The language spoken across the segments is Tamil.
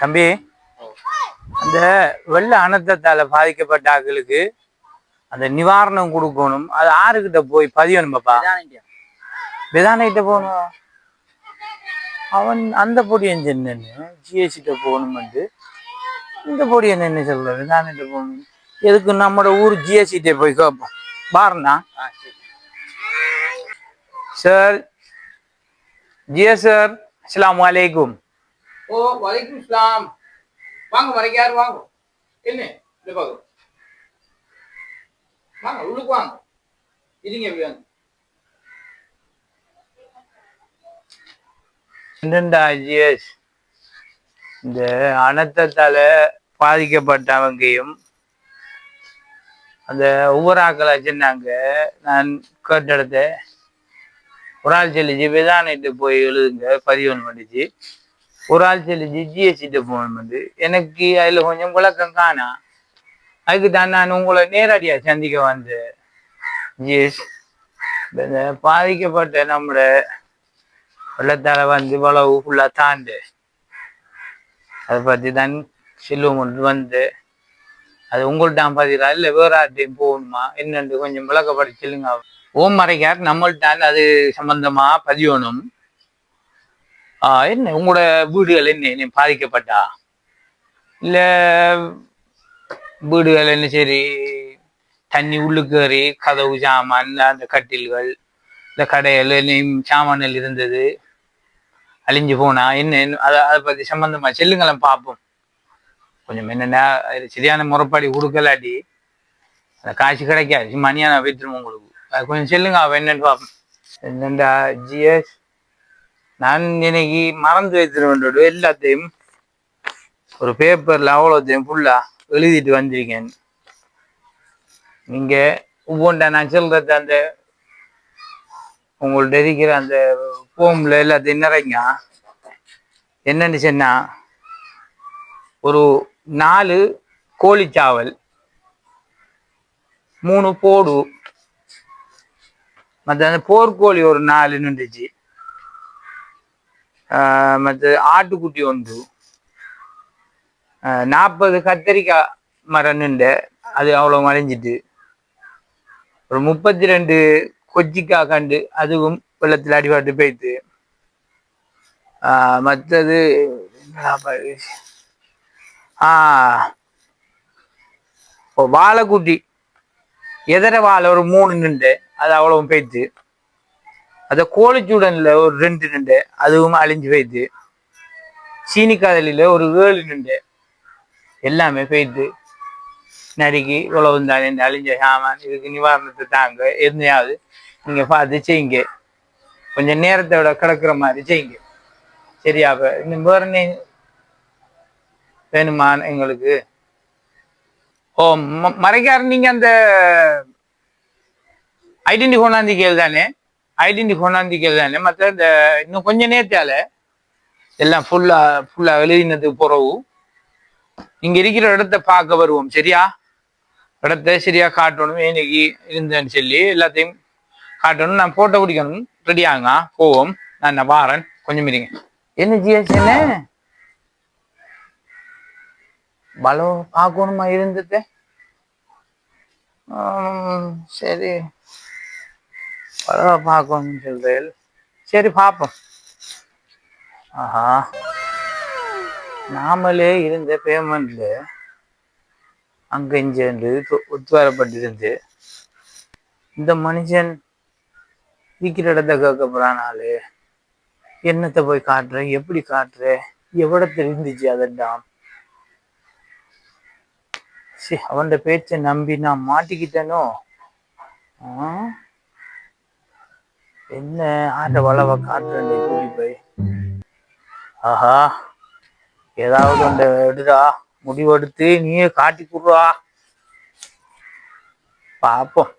தம்பி அந்த வெள்ள அனர்த்தத்தால பாதிக்கப்பட்ட ஆட்களுக்கு அந்த நிவாரணம் கொடுக்கணும். அது ஆறுகிட்ட போய் பதியணும் பாப்பா விதானிட்ட போகணும்? அவன் அந்த பொடி என்னன்னு ஜிஎஸ்கிட்ட போகணும் வந்து இந்த பொடி என்ன சொல்ற விதானிட்ட போகணும். எதுக்கு நம்மட ஊர் ஜிஎஸ்கிட்ட போய் கேட்போம் பாருண்ணா. சார். ஜிஎஸ் சார் அஸ்ஸலாமு அலைக்கும் ஓ வலைக்கும் இஸ்லாம். வாங்க வரைக்கும் யார் வாங்க? என்ன? இந்த பக்கம். வாங்க உள்ளுக்கு வாங்க. இருங்க எப்படி வாங்க. என்னண்டா இந்த அனர்த்தத்தால பாதிக்கப்பட்டவங்கையும் அந்த ஒவ்வொரு ஆக்களை சொன்னாங்க நான் கேட்ட இடத்த ஒரு ஆள் சொல்லிச்சு விதானிட்டு போய் எழுதுங்க பதிவன் பண்ணிச்சு. ஒரு ஆள் சொல்லிச்சு ஜிஎஸ்டிட்ட போன் வந்து எனக்கு அதுல கொஞ்சம் விளக்கம் காணா. அதுக்கு தான் நான் உங்களை நேரடியா சந்திக்க வந்தேன். ஜிஎஸ் இந்த பாதிக்கப்பட்ட நம்மள வெள்ளத்தால வந்து இவ்வளவு ஃபுல்லா தாண்டு அதை பற்றி தான் செல்வம் வந்து அது உங்கள்ட்ட பார்த்தீங்களா இல்ல வேற போகணுமா? என்னன்னு கொஞ்சம் விளக்கப்படி சொல்லுங்க. ஓம் மறைக்கார் நம்மள்ட்ட அது சம்பந்தமா பதியணும். என்ன உங்களோட வீடுகள் என்ன என்ன பாதிக்கப்பட்டா? இல்ல வீடுகள் என்ன சரி தண்ணி உள்ளுக்கேறி கதவு சாமான் அந்த கட்டில்கள் இந்த கடைகள் என்ன சாமான்கள் இருந்தது. அழிஞ்சு போனா என்ன அதை அத அதை பத்தி சம்பந்தமா செல்லுங்களேன் பார்ப்போம் கொஞ்சம் என்னென்ன அது சரியான முறைப்பாடி கொடுக்கலாட்டி அந்த காசு கிடைக்காது மணியா மணியான வைத்திரும் உங்களுக்கு. அது கொஞ்சம் செல்லுங்க அவன் என்னன்னு பார்ப்போம் என்னண்டா ஜிஎஸ்? நான் இன்னைக்கு மறந்து வைத்திருவேன் எல்லாத்தையும் ஒரு பேப்பர்ல அவ்வளோத்தையும் ஃபுல்லாக எழுதிட்டு வந்திருக்கேன். நீங்கள் ஒவ்வொன்றா நான் சொல்றது அந்த உங்கள்ட்ட இருக்கிற அந்த ஃபோமில் எல்லாத்தையும் நிறைங்க என்னன்னு சொன்னா ஒரு நாலு கோழிச்சாவல் மூணு போடு. மற்ற அந்த போர்க்கோழி ஒரு நாலு நின்றுச்சு மற்ற ஆட்டுக்குட்டி ஒன்று. நாற்பது கத்தரிக்காய் மரம் நின்று அது அவ்வளோ மறைஞ்சிட்டு. ஒரு முப்பத்தி ரெண்டு கொச்சிக்காய் கண்டு அதுவும் வெள்ளத்தில் அடிபட்டு போயிட்டு. மற்றது ஆ வாழைக்குட்டி. எதிர வாழை ஒரு மூணு நின்று அது அவ்வளவும் போயிட்டு. அந்த கோழிச்சூடனில் ஒரு ரெண்டு நின்று அதுவும் அழிஞ்சு போயிடுது. சீனிக்காதலில ஒரு ஏழு நின்று எல்லாமே போயிடுது. நறுக்கி இவ்வளவு தானே இந்த அழிஞ்ச சாமான் இதுக்கு நிவாரணத்தை தாங்க எதையாவது நீங்க பார்த்து செய்யுங்க. கொஞ்சம் நேரத்தை விட கிடக்குற மாதிரி செய்யுங்க. சரியா அப்ப இன்னும் வேறே என்ன வேணுமா எங்களுக்கு? ஓ ம- மறைக்கார நீங்க அந்த ஐடென்டி கொண்டாந்திக்கல் தானே ஐடென்டி கொண்டாந்திக்கல் தானே. மற்ற இந்த இன்னும் கொஞ்ச நேரத்தால எல்லாம் ஃபுல்லா ஃபுல்லா எழுதினதுக்கு பிறகு இங்க இருக்கிற இடத்த பார்க்க வருவோம். சரியா? இடத்த சரியா காட்டணும். இன்னைக்கு இருந்தேன்னு சொல்லி எல்லாத்தையும் காட்டணும். நான் போட்டோ பிடிக்கணும். ரெடி ஆகுங்க போவோம். நான் வாரன். கொஞ்சம் இருங்க. என்ன ஜிஎஸ் என்ன? பலோ பார்க்கணுமா இருந்தது? சரி. பலோ பார்க்கணும்னு சொல்றேன் சரி பார்ப்போம் ஆஹா. நாமளே இருந்த பேமெண்ட்ல அங்க இங்கேருந்து உத்வாரப்பட்டிருந்து இந்த மனுஷன் சீக்கிர இடத்த கேட்க போறானாலு என்னத்தை போய் காட்டுற? எப்படி காட்டுற? எவ்வளோ தெரிஞ்சிச்சு அதெல்லாம்? சரி அவன் பேச்சை நம்பி நான் மாட்டிக்கிட்டேனோ? ஆ? என்ன ஆட்ட வளவ காட்டுறேன் கூலி போய். ஆஹா ஏதாவது அந்த எடுடா முடிவெடுத்து நீயே காட்டி கொடுறா. பாப்போம்.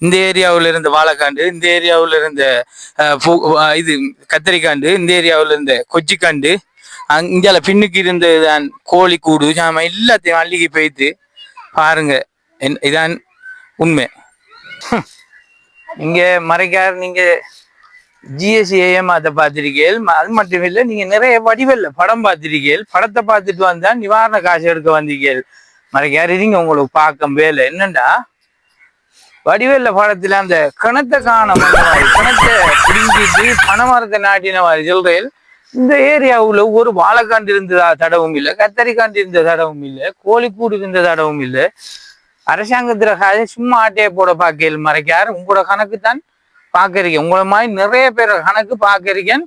இந்த ஏரியாவுல இருந்த வாழைக்காண்டு இந்த ஏரியாவுல இருந்த பூ- இது கத்திரிக்காண்டு இந்த ஏரியாவுல இருந்த கொச்சிக்காண்டு அங்க இந்தியால பின்னுக்கு இருந்ததுதான் கோழி கூடு சாம எல்லாத்தையும் அள்ளிக்கு போயிட்டு பாருங்க. என்- இதான் உண்மை. இங்க மறைக்கார் நீங்க ஜிஎஸ்ஏஎம் ஏமாத்த பார்த்திருக்கீள் அது மட்டும் இல்லை நீங்க நிறைய வடிவில் படம் பார்த்திருக்கீள் படத்தை பார்த்துட்டு வந்தா நிவாரண காசு எடுக்க வந்தீர்கள். மறைக்காரு இருங்க உங்களுக்கு பார்க்க வேலை என்னண்டா? வடிவேல்ல படத்துல அந்த கிணத்தை காண கிணத்தை பிடிங்கிட்டு பணமரத்தை நாட்டின மாதிரி சொல்றேன். இந்த ஏரியாவில் ஒரு வாழைக்காண்டு இருந்த தடவும் இல்லை கத்தரிக்காண்டு இருந்த தடவும் இல்லை கோழிக்கூடு இருந்த தடவும் இல்லை. அரசாங்கத்தில் சும்மா ஆட்டையை போட பார்க்கையில் மறைக்காரு உங்களோட கணக்கு தான் பார்க்கறீங்க. உங்களை மாதிரி நிறைய பேர் கணக்கு பார்க்கறீங்கன்னு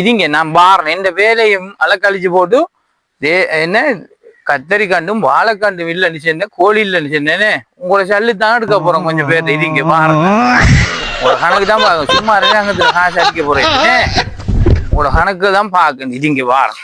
இதுங்க. நான் பாறேன் இந்த வேலையும் அலக்கழிச்சு போட்டு என்ன கத்தரிக்காண்டும் வாழைக்காண்டும் இல்லைன்னு சொன்னேன். கோழி இல்லைன்னு சொன்னேனே. உங்களை சல்லு தான் எடுக்க போறோம் கொஞ்சம் பேர் இதுங்க பாருங்க உங்களோட கணக்கு தான் பார்க்கணும். சும்மா அரசாங்கத்தில் காசு அடிக்க போறேன். உங்களோட கணக்கு தான் பார்க்கணும். இதுங்க வாரம்